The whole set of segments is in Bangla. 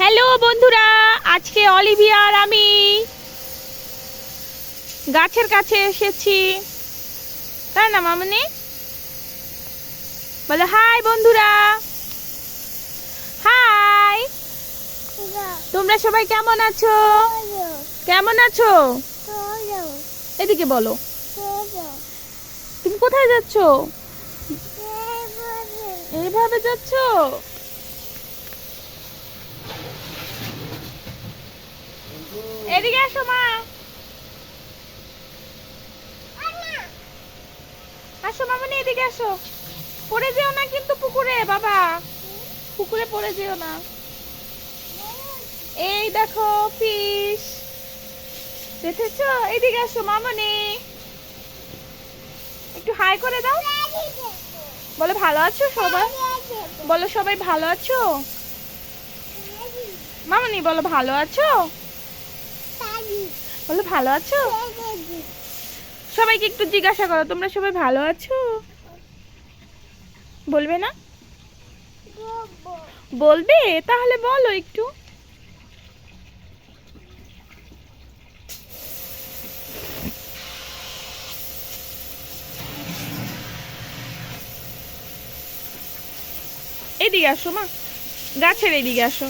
হ্যালো বন্ধুরা আজকে অলিভিয়া আর আমি গাছের কাছে এসেছি। তাই না মামনি? বলে হাই বন্ধুরা। হাই। তোমরা সবাই কেমন আছো? কেমন আছো? এদিকে বলো। তুমি কোথায় যাচ্ছ? এইভাবে যাচ্ছ? এদিকে আসো, মা। আসো এদিকে আসো। পড়ে যেও না কিন্তু পুকুরে, বাবা। পুকুরে পড়ে যেও না। এই দেখো দেখেছ? এদিকে আসো, মামনি। একটু হাই করে দাও। বলো ভালো আছো সবাই? বলো সবাই ভালো আছো? মামনি, বলো ভালো আছো? বলো, ভালো আছো? সবাইকে একটু জিজ্ঞাসা করো, তোমরা সবাই ভালো আছো? বলবে না? বলবে? তাহলে বলো একটু। এদিকে আসো, মা। গাছের এদিকে আসো।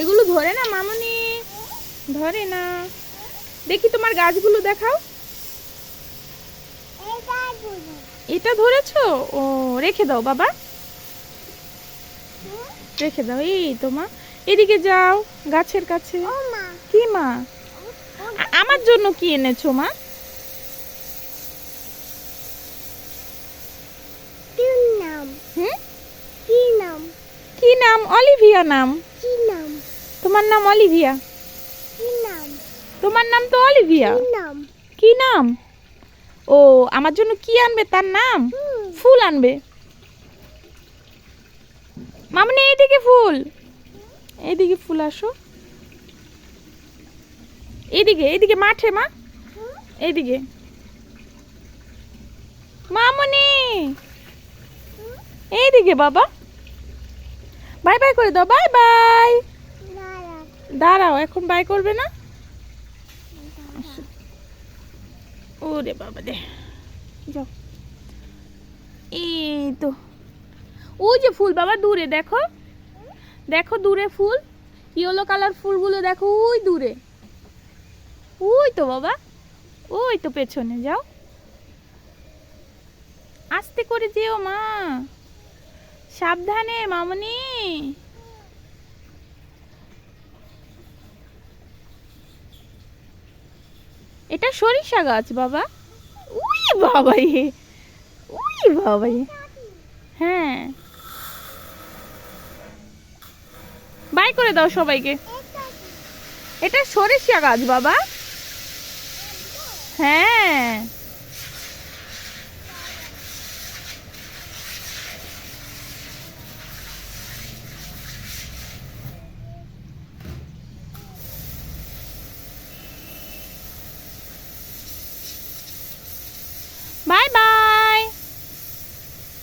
এগুলো ধরে না, মামনি? ধরে না। দেখি তোমার গাছগুলো দেখাও। এটা ধরেছো? ও রেখে দাও বাবা। রেখে দাও। এই তো মা। এদিকে যাও গাছের কাছে। কি মা? আমার জন্য কি এনেছো মা? কি নাম? অলিভিয়া নাম? তোমার নাম অলিভিয়া। তোমার নাম তো অলিভিয়া। কি নাম? ও আমার জন্য কি আনবে? তার নাম? ফুল আনবে। মামনি এইদিকে ফুল। এইদিকে ফুল আসো। এইদিকে এইদিকে মাঠে মা। এইদিকে। মামনি! এইদিকে বাবা। বাই বাই করে দাও বাই বাই। দাঁড়াও এখন বাই করবে না আসো। ওরে বাবা রে যাও। এই তো। ওই যে ফুল বাবা দূরে দেখো। দেখো দূরে ফুল। ইয়েলো কালার ফুলগুলো দেখো ওই দূরে। ওই তো বাবা। ওই তো পেছনে যাও। আস্তে করে যেও মা। সাবধানে মামনি। এটা সরিষা গাছ, বাবা। উই বাবা উই বাবা হ্যাঁ। বাই করে দাও সবাইকে। এটা সরিষা গাছ, বাবা। হ্যাঁ।